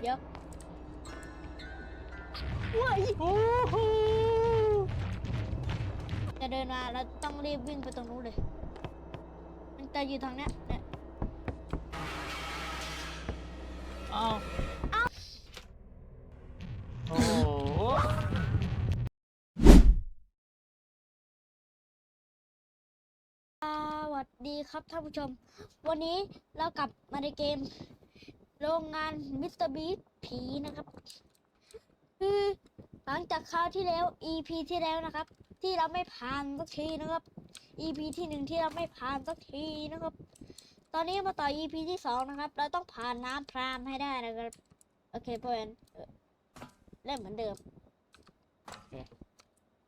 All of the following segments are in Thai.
เดี๋ยวว้ายโอ้โหจะเดินมาเราต้องรีบวิ่งไปตรงนู้นเลย มันจะอยู่ทางเนี้ยเนี่ยเอาโอ้โหสวัสดีครับท่านผู้ชม วันนี้เรากลับมาในเกม โรงงานมิสเตอร์บีผีนะครับ คือหลังจากคราวที่แล้ว EP ที่แล้วนะครับ ที่เราไม่ผ่านสักทีนะครับ EP ที่หนึ่งที่เราไม่ผ่านสักทีนะครับ ตอนนี้มาต่อ EP ที่สองนะครับ เราต้องผ่านน้ำพรามให้ได้นะครับ โอเคเพื่อนเอ่อเล่นเหมือนเดิม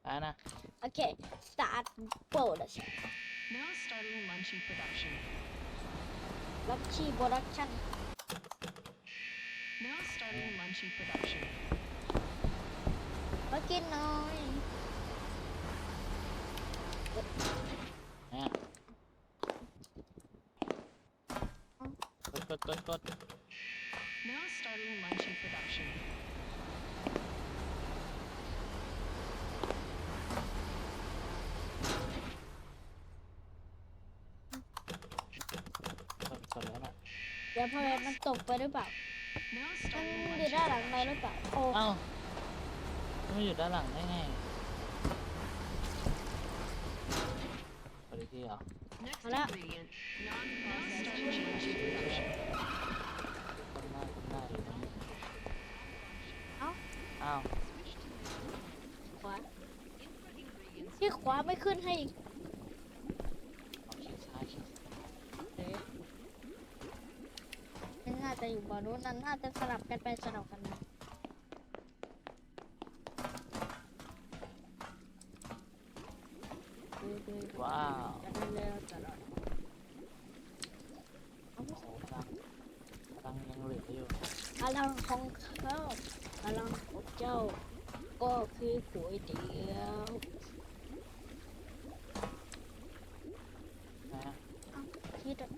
ไปนะ โอเค start board Now starting Munchie production. ลักชีโปรดักชั่น Now starting Munchie production. มากินหน่อยเนี่ยกดกดกดกด Now starting Munchie production. กดกดแล้วนะเดี๋ยวพอแมนมันตกไปหรือเปล่า Now มัน starting อยู่ Munchie ด้านหลังไปห production. รือเปล่าโอ้เอ้ามันไม่อยู่ด้านหลังได้ไงกดอีกทีเหรอ Next Hola. ingredient, non-processed Munchie production. คนหน้าคนหน้าอยู่นะเอ้าอ้าวขวาที่ขวาไม่ขึ้นให้อีก เอาคลิกซ้ายคลิก เอ๊ะมันน่า จะอยู่บอนู้นนั่นน่าจะสลับกันไปสลับกันมาดูดูว้าวจะเร็วตลอดโอ้โหพลังพลังยังเหลืออยู่พลังของเขาพลังของเจ้า ก็คือก๋วยเตี๋ยวนะฮะคิดอะ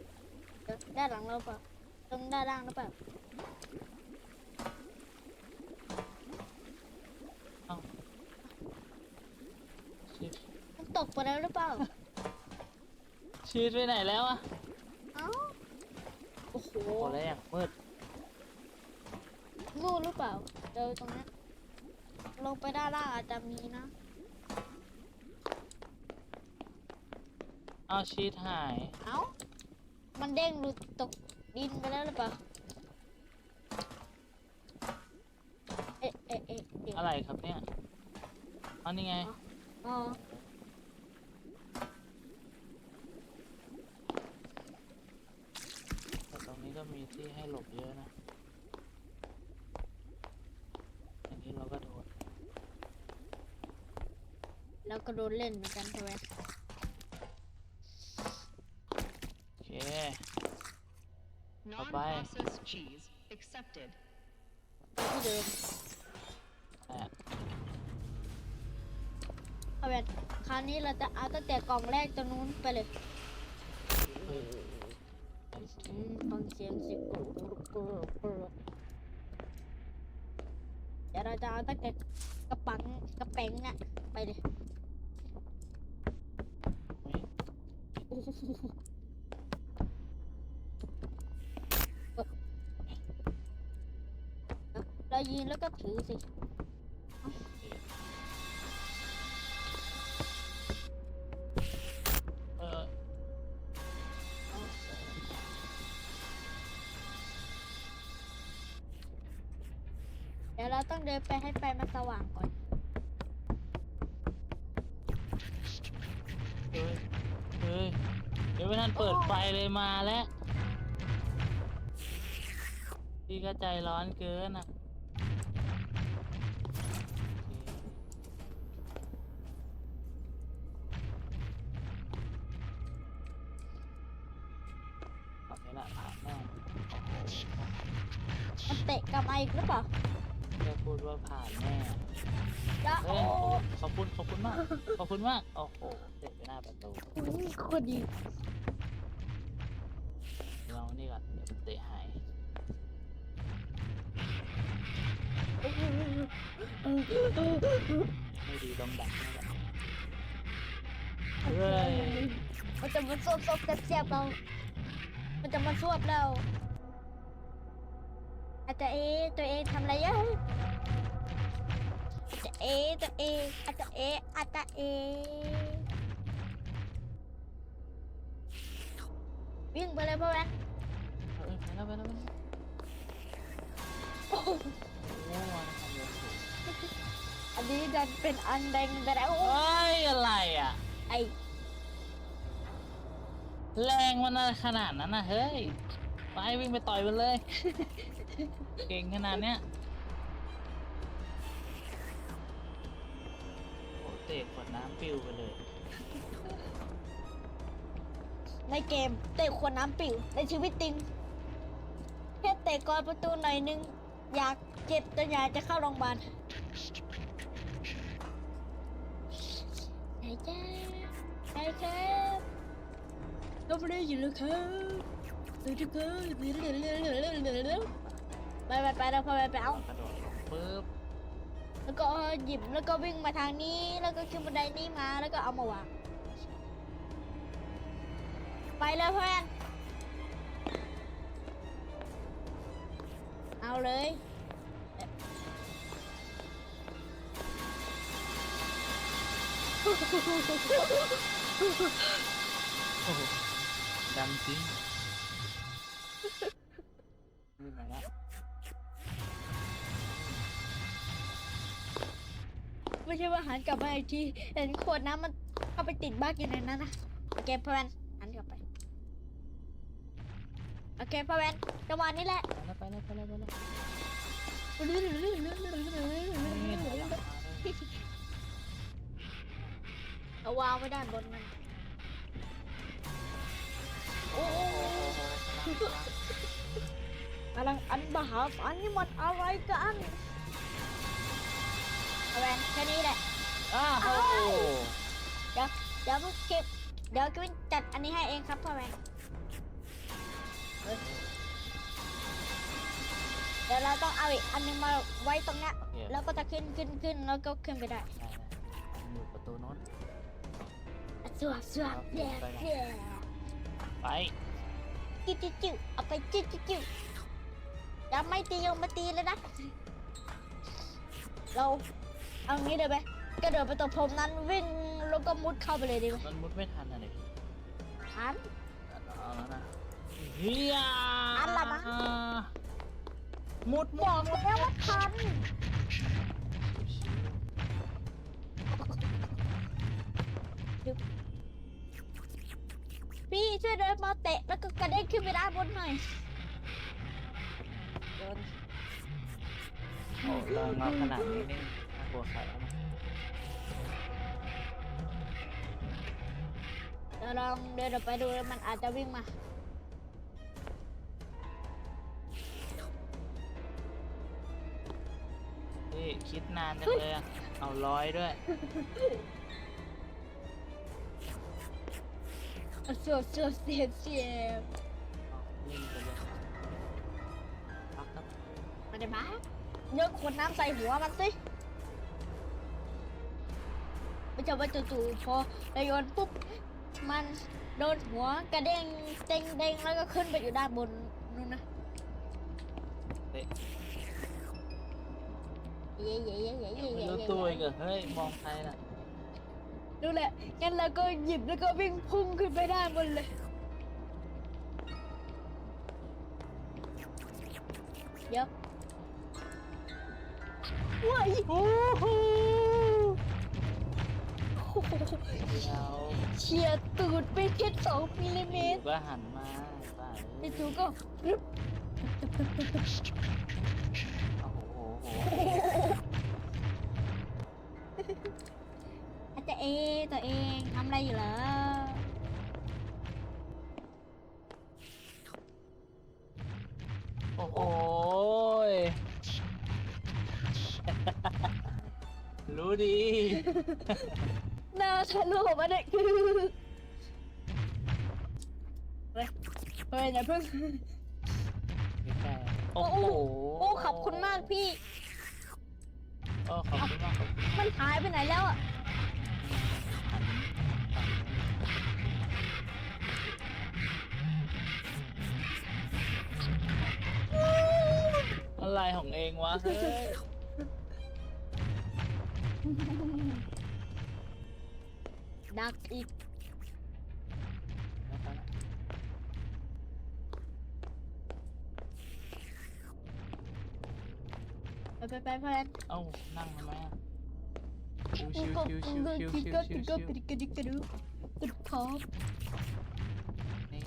เดี๋ยวด้านหลังเราเปล่าต รงด้านล่างหรือเปล่าชีสมันตกไปแล้วหรือเปล่า ชีสไปไหนแล้วอะเอ้า โอ้โหโอ้โหแล้วอย่างมืดนู่นหรือเปล่า เจอตรงนั้น ลงไปด้านล่างอาจจะมีนะอ้าวชีสหาย เอ้า มันเด้งหลุดตก ดินไปแล้วหรือเปล่าเอ๊ะเอ๊ะเอ๊ะเดี๋ยวอะไรครับเนี่ยอันนี้ไง อ๋อแต่ตรงนี้ก็มีที่ให้หลบเยอะนะ อันนี้เราก็โดน แล้วก็โดนเล่นเหมือนกันใช่ไหม โอเค Non-processed cheese accepted. ที่เดิมแต่เอาแบบคราวนี้เราจะเอาตั้งแต่กล่องแรกจนนู้นไปเลยเฮ้ยไอ้อืมฟังเสียงสิกรุบกรุบกรุบกรุบเดี๋ยวเราจะเอาตั้งแต่กระปังกระแป้งน่ะไปเลย ยืนแล้วก็ถือสิ เออเดี๋ยวเราต้องเดินไปให้ไฟมันสว่างก่อน เฮ้ยเฮ้ยเดี๋ยวไม่ทันเปิดไฟเลยมาแล้วพี่ก็ใจร้อนเกินอะ มันเตะกลับมาอีกหรือเปล่าแค่พูดว่าผ่านแน่แล้วเฮ้โอ้ยขอบคุณขอบคุณมาก ขอบคุณมาก โอ้โหเตะไปหน้าประตูยโคนดีลองนี่ก่อนเดี๋ยวมันเตะหายไม่ดีลงดักนี่แหละเฮ้ยมันจะมาซบซบเสียบๆเรา มันจะมาสวบเรา อาจจะเอตัวเองทำอะไรอะอาจจะเอตัวเองอาจจะเออาจจะเอวิ่งไปเลยพ่อแม่เออไปแล้วไปแล้วไปแล้วโอ้โหโอ้ยทำเยอะสุดอันนี้ดันเป็นอันแดงแต่แล้วเฮ้ยอะไรอะ ไอ้แรงมันอะไรขนาดนั้นนะเฮ้ย ไปวิ่งไปต่อยมันเลย เก่งขนาดเนี้ยโอ้เตะขวดน้ำปิ้วไปเลยในเกมเตะขวดน้ำปิวในชีวิตจริงแค่เตะกรอนประตูหน่อยนึง อยากเจ็บจนอยากจะเข้าโรงพยาบาลไหนจ้าไหนครับก็ไม่ได้ยินเลยครับดูทุกคน ไปไปไปแล้วพอไปไปเอากระโดดลงปุ๊บแล้วก็หยิบแล้วก็วิ่งมาทางนี้ แล้วก็ขึ้นบันไดนี้มาแล้วก็เอามาวางไปเลยเพื่อนเอาเลยโอ้โหดำจริง ไม่ใช่ว่าหันกลับมาอีกทีเห็นขวดน้ำมันเข้าไปติดบ้านอยู่ในนั้นนะโอเคเพื่อนหันกลับไปโอเคเพื่อนจังหวะนี้แหละไปแล้วไปแล้วไปแล้วไปแล้วนี่ถอยหลังมาเลยเอาวางไว้ด้านบนมันโอ้โอ้โหกำลังอันบาหาอันนี้มันอะไรกัน เอาแวนแค่นี้แหละ อ้าวโอ้โหเดี๋ยวเดี๋ยวเก็บเดี๋ยวกินจัดอันนี้ให้เองครับพ่อแวนเฮ้ยเดี๋ยวเราต้องเอาอีกอันนึงมาไว้ตรงเนี้ยโอเคแล้วก็จะขึ้นขึ้นขึ้นแล้วก็ขึ้นไปได้ได้ได้อยู่ประตูโน้นสวบสวบแย่แย่ไปจิ้วจิ้วจิ้วเอาไปจิ้วจิ้วจิ้วอย่าไม่ตียังไม่ตีเลยนะเรา เอางี้เลยไหมกระโดดไปตรงพรมนั้นวิ่งแล้วก็มุดเข้าไปเลยดีไหมมันมุดไม่ทันอะไรอัน เอาแล้วนะเฮียอันละมั้ง มุดบอกแล้วว่าทันพี่ช่วยเดินมาเตะแล้วก็กระเด้งขึ้นไปด้านบนหน่อยโดน โอ้แรงมาขนาดนี้นี่น่าก ลัวใครแล้วมั้งเดี๋ยวลองเดินออกไปดูแล้วมันอาจจะวิ่งมาพี่คิดนานจังเลยอะเอาร้อยด้วยเสียวเสียวเสียวเสียวเอานิ่งไปเลยพักครับมาได้มาเยกขวดน้ำใส่หัวมันสิ ไม่ใช่ว่าจู่ๆพอเราโยนปุ๊บมันโดนหัวกระเด้งเด้งเด้งแล้วก็ขึ้นไปอยู่ด้านบนนู่นนะเตะเย่เย่เย่เย่เย่ไม่เย่รู้เย่ตัวอีกเหรอเฮ้ยมองใครน่ะดูแหละงั้นเราก็หยิบแล้วก็วิ่งพุ่งขึ้นไปด้านบนเลยเดี๋ยวว้ายโอ้โห เดี๋ยวเฉียดตูดไปแค่สองมิลลิเมตรก็หันมาป่าเอ้ยจู่ๆก็รึบโอ้โหโอ้โหอาจจะเอตัวเองทำอะไรอยู่เหรอโอ้โหยรู้ดี หน้าทะลุออกมาเนี่ยคือเฮ้ยเฮ้ยอย่าเพิ่งไม่แค่โอ้โอ้โหโอ้ขอบคุณมากพี่ โอ้ขอบคุณมากครับมันหายไปไหนแล้วอะอะไรของเองวะเฮ้ย ดักอีกไปไปไปเพื่อนเอ้านั่งทำไมอะชิวชิวชิวชิวชิวชิวชิวชิวกระดิกกระดิกกระดิกกระดิกคอนี่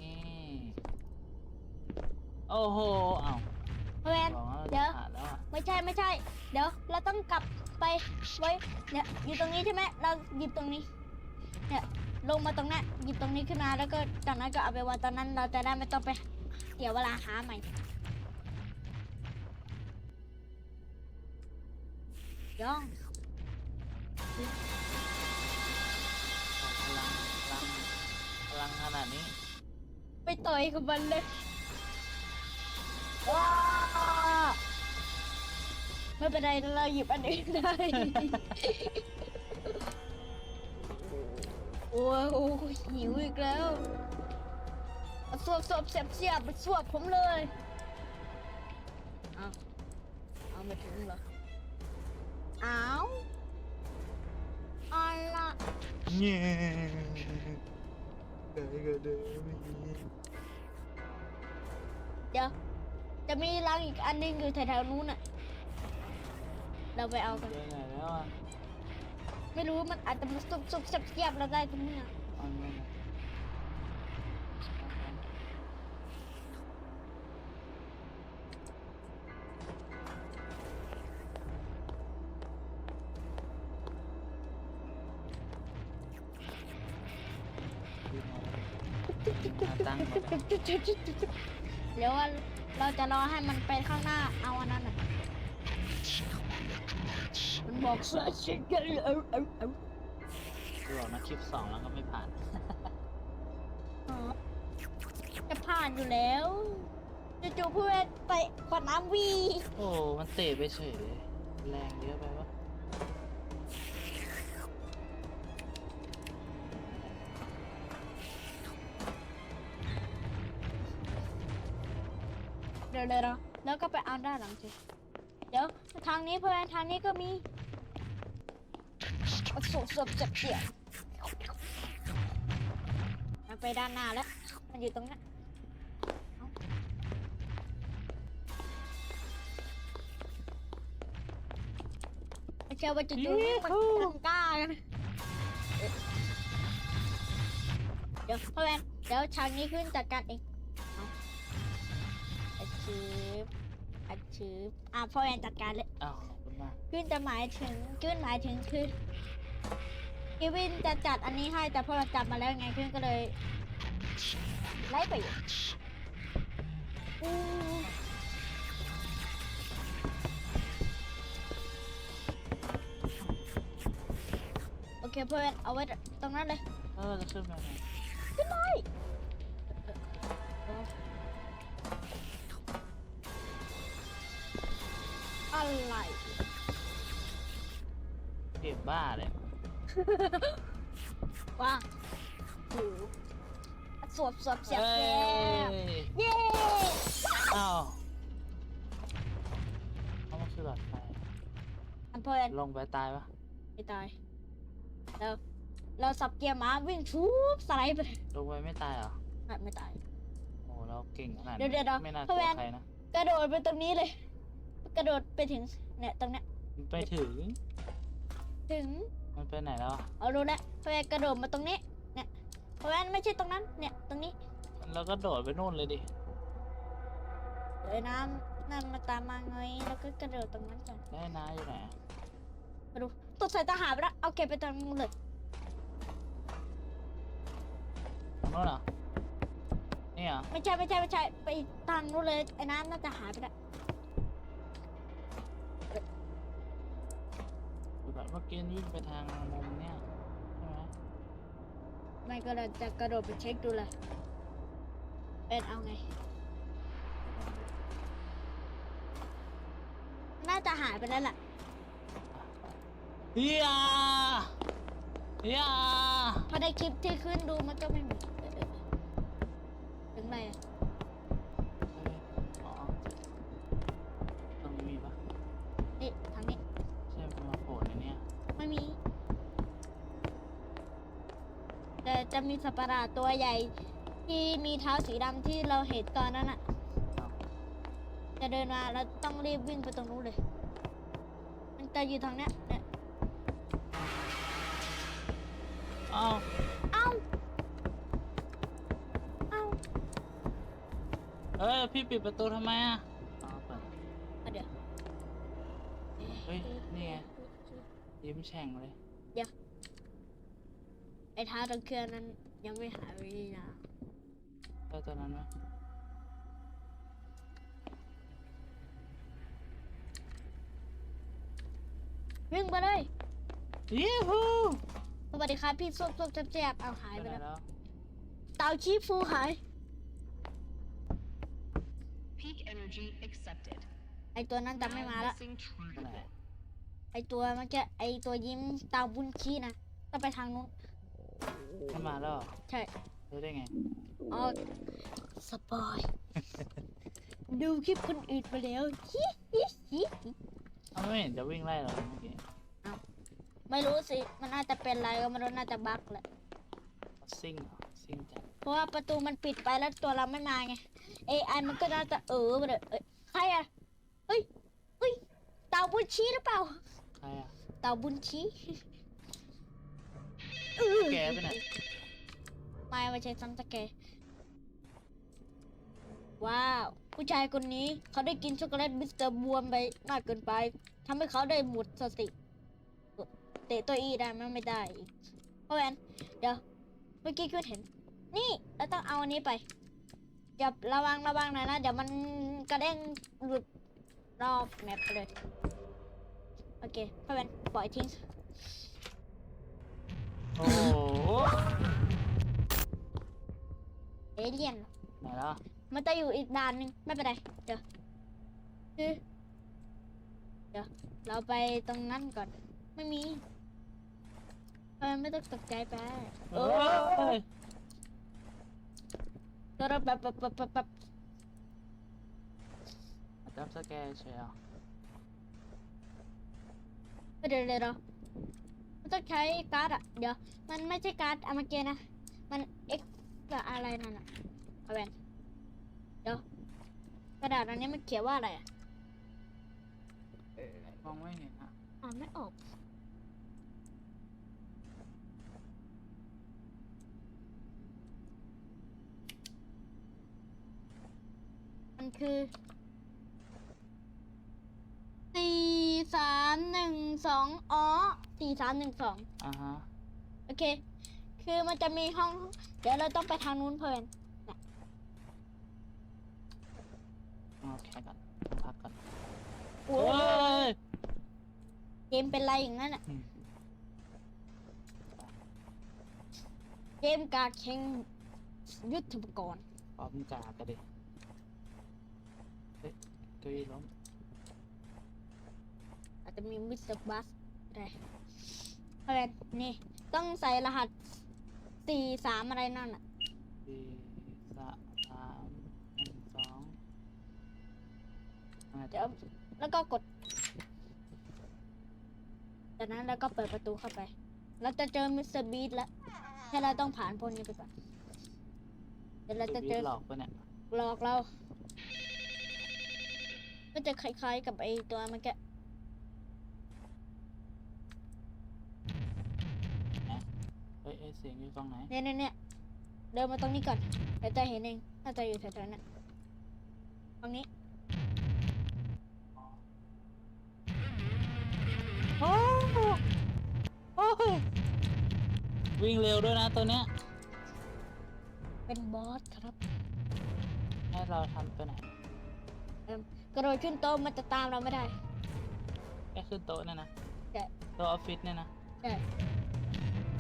โอ้โหเอ้าเพื่อนบอกว่าเดี๋ยวผ่านแล้วอะไม่ใช่ไม่ใช่ เดี๋ยวเราต้องกลับไปไว้เนี่ยอยู่ตรงนี้ใช่ไหมเราหยิบตรงนี้ เนี่ยลงมาตรงนั้นหยิบตรงนี้ขึ้นมาแล้วก็จากนั้นก็เอาไปวางตอนนั้นเราจะได้ไม่ต้องไปเสียเวลาหาใหม่ย่องพลังพลังพลังขนาดนี้ไปต่อยกับมันเลยว้าไม่เป็นไรเราหยิบอันอื่นได้โอ้ยโอ้ยหิวอีกแล้วเอาสวบสวบเสียบเสียบมาสวบผมเลยเอาเอาไม่ถึงเหรอเอาเอาละเงี้ยได้ก็เดิมเดี๋ยวจะมีรังอีกอันหนึงอยู่แถวๆนู้นน่ะ เราไปเอากันไปไหนแล้วอะ ไม่รู้มันอาจจะมาสุบสุบเสียบเสียบเราได้ตรงนี้อะเอันนี้ตั้งก่อนเดี๋ยวว่าเราจะรอให้มันไปข้างหน้าเอาอันนั้นน่ะมัน บอกสายเสียงกันเอาเอาเอาดูออกนะคลิปสองแล้วก็ไม่ผ่าน อ๋อจะผ่านอยู่แล้วจู่ๆเพื่อนไปขวดน้ำวีโอ้ มันเตะไปเฉยเลย แรงเยอะไปวะเดี๋ยวเดี๋ยวแล้วก็ไปเอาด้านหลังสิเดี๋ยวทางนี้เพื่อนทางนี้ก็มี เอาสวบสวบเสียบเสียบมันไปด้านหน้าแล้ว มันอยู่ตรงนั้นเอาไม่ใช่ว่าจู่ๆนี่มันตั้งกล้ากันเดี๋ยวพ่อแวนเดี๋ยวทางนี้ขึ้นจัดการเองเอาอาชีพอาชีพอะพ่อแวนจัดการเลยอ้าวขอบคุณมาก ขึ้นจะหมายถึงขึ้นหมายถึงคือ อีวินจะจัดอันนี้ให้แต่พอเราจัดมาแล้วไงขึ้นก็เลยไล่ไปอยู่อู้โอเคเพื่อนเอาไว้ตรงนั้นเลย เออจะขึ้นมาไงขึ้นเลยอะไรเก็บบ้าเลย ว่างหูสวบสวบเสียบเอ้เสียบยเย้อ้าวเขามาคือหลอดไฟอันเพื่อนลงไปตายปะไม่ตายแล้วเราสับเกียร์ม้าวิ่งชูบสไลด์ไปเลยลงไปไม่ตายเหรอไม่ไม่ตายโอ้เราเก่งขนาดเดี๋ยวเดี๋ยวเดี๋ยวไม่น่าพ่กอลัแววนใครนะกระโดดไปตรงนี้เลย กระโดดไปถึงเนี่ยตรงเนี้ยมันไปถึง ถึง มันไปไหนแล้วอะเอารู้แล้วพ่อแวนกระโดดมาตรงนี้ เนี่ยพ่อแวนไม่ใช่ตรงนั้น เนี่ย ตรงนี้แล้วก็โดดไปนู่นเลยดิเดี๋ยวน้ำน้ำมาตามมาไงแล้วก็กระโดดตรงนั้นก่อนได้นาอยู่ไหนอะมาดูตกใส่ทหารไปแล้วเอาเก็บไปตรงนู้นเลยตรงนู้นเหรอนี่เหรอไม่ใช่ไม่ใช่ไม่ใช่ไปทางนู้นเลยไอ้น้ำน่าจะหายไปแล้ว เมื่อกี้วิ่งไปทางมุมเนี่ยใช่ไหมไม่ก็เลยจะกระโดดไปเช็คดูเลยเป็นเอาไง น่าจะหายไปแล้วล่ะอย่าอย่าพอได้คลิปที่ขึ้นดูมันก็ไม่มีเออเออถึงไหนอะ แต่จะมีสัตว์ประหลาดตัวใหญ่ ที่มีเท้าสีดำที่เราเห็นตอนนั้นอะจะเดินมาเราต้องรีบวิ่งไปตรงนู้นเลย มันจะอยู่ทางเนี้ยเนี่ยอ้าวเอ้าเอ้าเอ้ยพี่ปิดประตูทำไมอะอ๋อเปิดเอาเดี๋ยว เฮ้ย นี่ไงยิ้มแฉ่งเลย ไอ้เท้าตะเครือนั้นยังไม่หายไปนี่นะได้ตัวนั้นไหมวิ่งไปเลยยูฮูสวัสดีครับพี่ซุกซุกแจ๊บๆเอาหายไปไปไหนแล้วแล้วเตาชีฟูหาย Peak energy accepted. ไอตัวนั้นจะไม่มาละ Missing tree ไปไหนไอตัวเมื่อกี้ไอตัวยิ้มเตาบุญชีนะต้องไปทางนู้น มันมาแล้วเหรอใช่ รู้ได้ไง อ๋อ สปอย ดูคลิปคนอื่นไปแล้วฮิฮิฮิอ้าวไม่เห็นจะวิ่งไล่เราเลยเมื่อกี้ไม่รู้สิ มันน่าจะเป็นอะไรก็ไม่รู้น่าจะบั๊กแหละ ซิ่งเหรอซิ่งจัดเพราะว่าประตูมันปิดไปแล้วตัวเราไม่มาไง AI มันก็น่าจะเออไปเลยเอ้ยใครอะเฮ้ยเฮ้ยเต่าบุญชีหรือเปล่า ใครอะ เต่าบุญชี แกไปไหนไม่ไม่ใช่ซัมสเกร์ว้าว ผู้ชายคนนี้เขาได้กินช็อกโกแลตมิสเตอร์บวมไปมากเกินไปทำให้เขาได้หมดสติ เตะตัวอีได้มันไม่ได้อีกเพราะฉะนั้นเดี๋ยว เมื่อกี้คุณเห็น นี่เราต้องเอาอันนี้ไปอย่าระวังระวังหน่อยนะ เดี๋ยวมันกระเด้งหลุดรอบแมปเลย โอเคเพราะฉะนั้นปล่อยทิ้ง โอ้โหเอเลี่ยน ไหนแล้วมันจะอยู่อีกด่านหนึ่งไม่เป็นไร เดี๋ยวคือเดี๋ยว เราไปตรงนั้นก่อน ไม่มีเออไม่ต้องตกใจไปเอ้ยตัวเราแบบแบบแบบแบบแบบจำสแกร์เชียวเดี๋ยวเดี๋ยวเดี๋ยว มันต้องใช้การ์ดอะเดี๋ยว มันไม่ใช่การ์ดอามาเกนะ มันเอ็กกับอะไรนั่นอะเอาแวนเดี๋ยว กระดาษอันนี้มันเขียนว่าอะไรอะมองไม่เห็นอะอ่านไม่ออก มันคือ สี่สามหนึ่งสองอ๋อสี่สามหนึ่งสองอ่าฮะโอเค คือมันจะมีห้อง เดี๋ยวเราต้องไปทางนู้นเพื่อนเอาแค่ก่อนพักก่อนโอ้โอ้ยเกมเป็นไรอย่างนั้นอะ อืมเกมกาเข่งยุทธปกรณ์ปอบมงกากระดิเฮ้ยเก้าอี้ล้มอา จจะมีมิสเตอร์บัสอะไรเพื่อนนี่ ต้องใส่รหัสสี่สามอะไรนั่นอะสี่สามสามหนึ่งสองอ่าเดี๋ยวแล้วก็กด จากนั้นแล้วก็เปิดประตูเข้าไป เราจะเจอมิสเตอร์บีทแล้วแค่เราต้องผ่านพวกนี้ไปก่อนเดี๋ยวเราจะเจอหลอกปะเนี่ยหลอกเรา ก็จะคล้ายๆกับไอตัวเมื่อกี้ เฮ้ยเอ้ยเสียงอยู่ตรงไหน เนี่ยเนี่ยเนี่ยเดินมาตรงนี้ก่อนเดี๋ยวจะเห็นเองน่าจะอยู่แถวๆนั้นตรงนี้โอ้โหโอ้โหวิ่งเร็วด้วยนะตัวเนี้ย เป็นบอสครับให้เราทำตัวไหนกระโดดขึ้นโต๊ะมันจะตามเราไม่ได้ แค่ขึ้นโต๊ะเนี่ยนะ ใช่ โต๊ะออฟฟิศเนี่ยนะ ใช่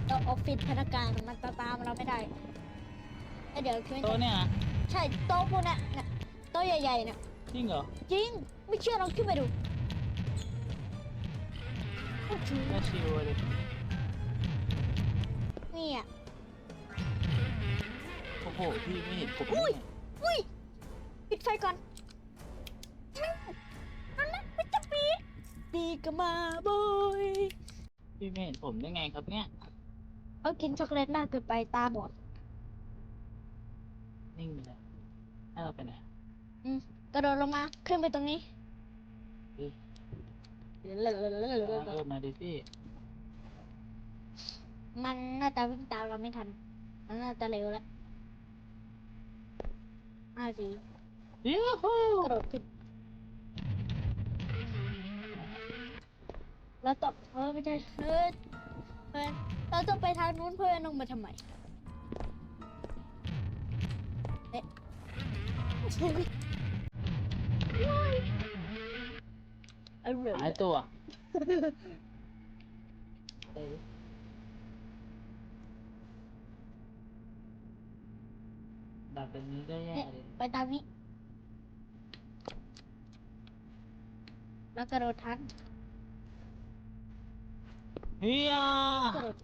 โต๊ะออฟฟิศพนักงานมันจะตามเราไม่ได้แล้วเดี๋ยวคืนโต๊ะเนี่ยนะใช่โต๊ะพวกเนี้ยเนี่ยโต๊ะใหญ่ๆเนี่ยจริงเหรอจริง ไม่เชื่อลองขึ้นไปดูก็ชิวเลยนี่อะโอ้โหพี่ไม่เห็นผมอุ้ยเนี่ยอุ้ยปิดไฟก่อนนั่นนั่นไม่จะปิดดีก็มาบอย พี่ไม่เห็นผมได้ไงครับเนี่ย เขากินช็อกโกแลตมากเกินไปตาบอดนิ่งไปเลยให้เราไปไหนกระโดดลงมา ขึ้นไปตรงนี้เริ่มมาดิพี่มันน่าจะวิ่งตามเราไม่ทัน มันน่าจะเร็วแล้วห้าสียูฮูกระโดดขึ้นแล้วตบเออไม่ใช่เฮ้ยเพื่อนเราจะไปทางนู้นเพื่อนลงมาทำไมเอ๊ะเอาเหรอหายตัว ดับแบบนี้ก็แย่เนี่ยเลยไปตามนี้แล้วกระโดดทัน เฮียกระโดด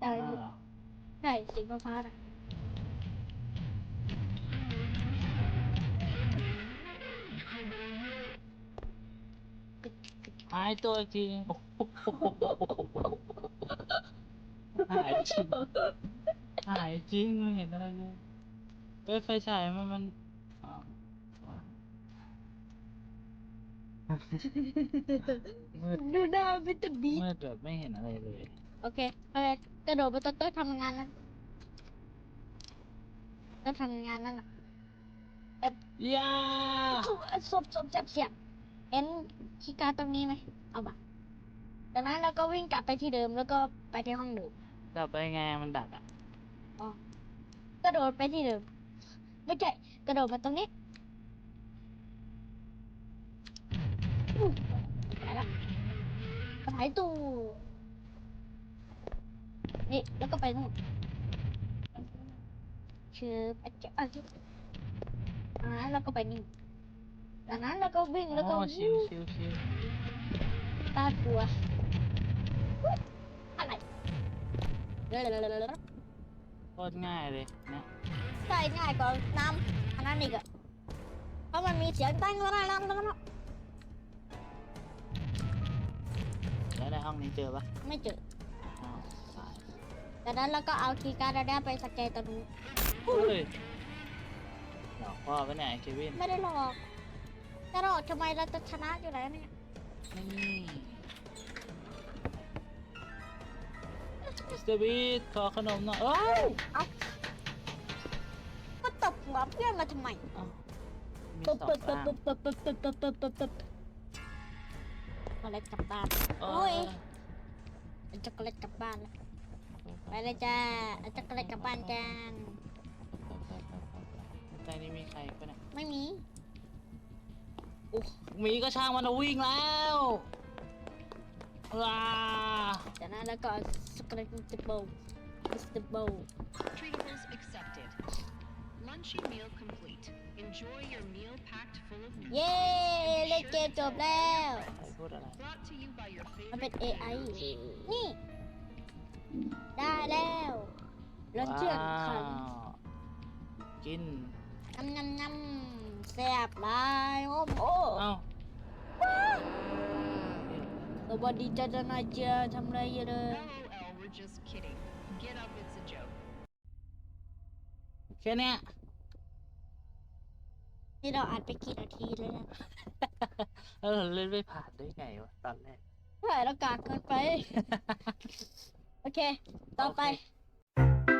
ได้อ่าได้สีฟ้าๆนะหายตัวอีกทีหายจริงหายจริงไม่เห็นอะไรเลยเฮ้ยไฟฉายมันมันอ้าว มืดดูหน้าไม่ตบีมืดแบบไม่เห็นอะไรเลย โอเคโอเคกระโดดไปต้นโต๊ะทำงานนั้นโต๊ะทำงานนั่นน่ะยาศพศพจับเสียบเอ็นคีย์การ์ดตรงนี้ไหมเอามาจากนั้นเราก็วิ่งกลับไปที่เดิมแล้วก็ไปที่ห้องเดิมดับไปไงมันดับอะกระโดดไปที่เดิมไม่ใช่กระโดดมาตรงนี้ ไปละไปหายตู้นี่แล้วก็ไปนู่นชื่อไปเจ้าอ่าแล้วก็ไปนี่จากนั้นเราก็วิ่งแล้วก็ชิวชิวชิวตากลัวอะไรโคตรง่ายเลยนะใช่ง่ายกว่าน้ำอันนั้นอีกอะเพราะมันมีเสียงตั้งแล้วนะแล้วนะแล้ว ห้องนี้เจอปะไม่เจออ้าวตายจากนั้นเราก็เอาคีย์การ์ดเราได้ไปสแกนตรงนู้นเฮ้ยหลอกพ่อปะเนี่ยไอ้เควินไม่ได้หลอกจะหลอกทำไมเราจะชนะอยู่แล้วเนี่ยนี่มิสเตอร์บีทขอขนมหน่อยเอ้ยก็ตบหัวเพื่อนมาทำไมเอ้ามีปึ๊บสองปึ๊บปึ๊ร่าบงปึ๊บปึ๊บปึ๊บปึ๊บปึ๊บปึ๊บปึ๊บช็อก โกแลตกลับบ้านเอโอ้ยอเอาช็อกโกแลตกลับบ้านแล้วไปเลยจ้าเอาช็อกโกแลตกลับบ้านกันใจนี้มีใครปะเนี่ยไม่มีมีก็ช่างมันเอาวิ่งแล้วว้าจากนั้นแล้วก็เอาช็อกโกแลตมิสเตอร์โบว์มิสเตอร์โบว์ Treatables accepted. Lunchy meal complete. Enjoy your meal packed full of เย้ เล่นเกมจบแล้วใครพูดอะไร Brought to you by your มันเป็น favorite AI นี่ ได้แล้วแล้วเชื่อขันว้าวกินนำนำนำแซ่บหลายโอ้โหเอ้าสวัสดีจ้าจ้านายเจ้าทำอะไรอยู่เลย LOL, we're just kidding. Get up, it's a joke. แค่เนี้ย นี่เราอัดไปกี่นาทีแล้วเนี่ยแล้วเราเล่นไม่ผ่านได้ไงวะตอนแรกเฮ้ยเรากากเกินไป โอเค ต่อไปโเค